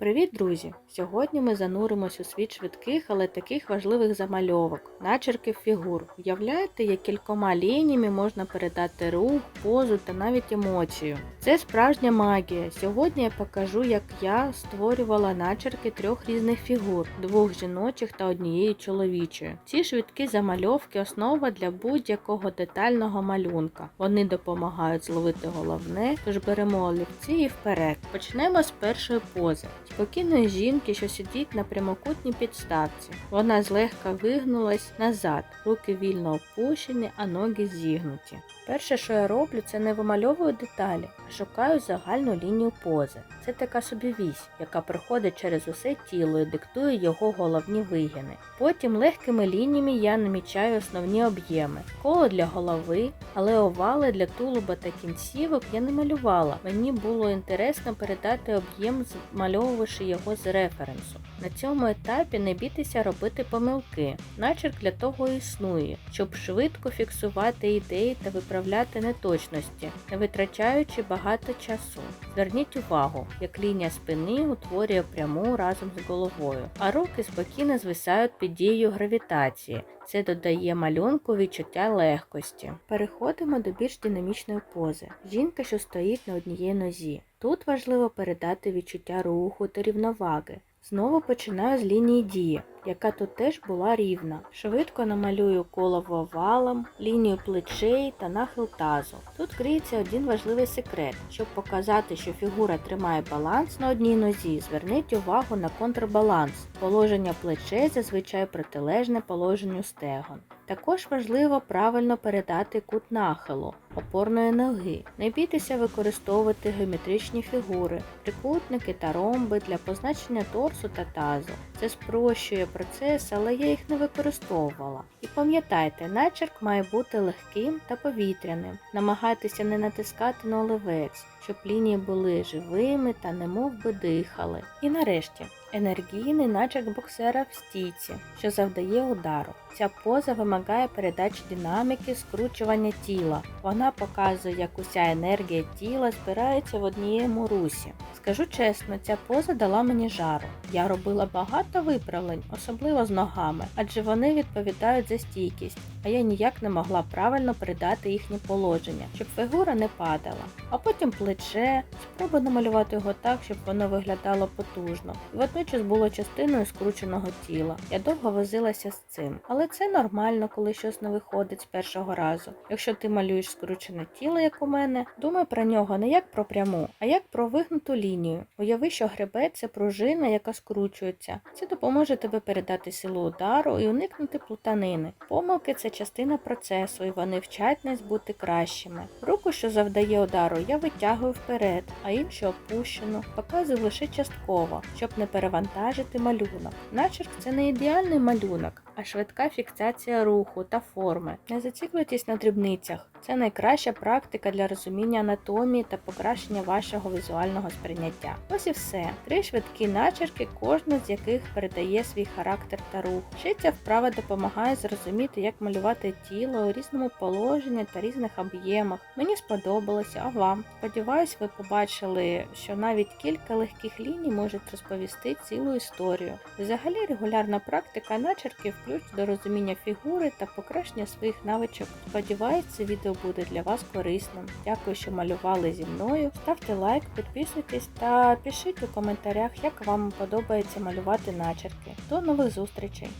Привіт, друзі! Сьогодні ми зануримось у світ швидких, але таких важливих замальовок, начерків фігур. Уявляєте, як кількома лініями можна передати рух, позу та навіть емоцію. Це справжня магія. Сьогодні я покажу, як я створювала начерки трьох різних фігур, двох жіночих та однієї чоловічої. Ці швидкі замальовки основа для будь-якого детального малюнка. Вони допомагають зловити головне, тож беремо олівці і вперед. Почнемо з першої пози. Спокійної жінки, що сидить на прямокутній підставці. Вона злегка вигнулась назад, руки вільно опущені, а ноги зігнуті. Перше, що я роблю, це не вимальовую деталі, а шукаю загальну лінію пози. Це така собі вісь, яка проходить через усе тіло і диктує його головні вигини. Потім легкими лініями я намічаю основні об'єми. Коло для голови, але овали для тулуба та кінцівок я не малювала. Мені було інтересно передати об'єм, змальовувавши його з референсу. На цьому етапі не бійтеся робити помилки. Начерк для того існує, щоб швидко фіксувати ідеї та виправляти неточності, не витрачаючи багато часу. Зверніть увагу, як лінія спини утворює пряму разом з головою, а руки спокійно звисають під дією гравітації. Це додає малюнку відчуття легкості. Переходимо до більш динамічної пози. Жінка, що стоїть на одній нозі. Тут важливо передати відчуття руху та рівноваги. Знову починаю з лінії дії, яка тут теж була рівна. Швидко намалюю коло овалом, лінію плечей та нахил тазу. Тут криється один важливий секрет. Щоб показати, що фігура тримає баланс на одній нозі, зверніть увагу на контрбаланс. Положення плечей зазвичай протилежне положенню стегон. Також важливо правильно передати кут нахилу опорної ноги. Не бійтеся використовувати геометричні фігури, трикутники та ромби для позначення торсу та тазу. Це спрощує процес, але я їх не використовувала. І пам'ятайте, начерк має бути легким та повітряним. Намагайтеся не натискати на олівець, щоб лінії були живими та немов би дихали. І нарешті. Енергійний начерк боксера в стійці, що завдає удару. Ця поза вимагає передачі динаміки, скручування тіла. Вона показує, як уся енергія тіла збирається в однієму русі. Скажу чесно, ця поза дала мені жару. Я робила багато виправлень, особливо з ногами, адже вони відповідають за стійкість, а я ніяк не могла правильно передати їхнє положення, щоб фігура не падала. А потім плече, спроба намалювати його так, щоб воно виглядало потужно. І водночас було частиною скрученого тіла. Я довго возилася з цим, але це нормально, коли щось не виходить з першого разу. Якщо ти малюєш скручене тіло, як у мене, думай про нього не як про пряму, а як про вигнуту лінію. Уяви, що гребець це пружина, яка скручується. Це допоможе тебе передати силу удару і уникнути плутанини. Помилки це частина процесу, і вони вчать нас бути кращими. Руку, що завдає удару, я витягую вперед, а іншу опущену, показую лише частково, щоб не перевантажити малюнок. Начерк це не ідеальний малюнок, а швидка фіксація руху та форми. Не зациклюйтесь на дрібницях. Це найкраща практика для розуміння анатомії та покращення вашого візуального сприйняття. Ось і все. Три швидкі начерки, кожна з яких передає свій характер та рух. Ще ця вправа допомагає зрозуміти, як малювати тіло у різному положенні та різних об'ємах. Мені сподобалося, а вам. Сподіваюсь, ви побачили, що навіть кілька легких ліній можуть розповісти цілу історію. Взагалі, регулярна практика начерків ключ до розуміння фігури та покращення своїх навичок. Сподіваюсь, це відео буде для вас корисним. Дякую, що малювали зі мною. Ставте лайк, підписуйтесь та пишіть у коментарях, як вам подобається малювати начерки. До нових зустрічей!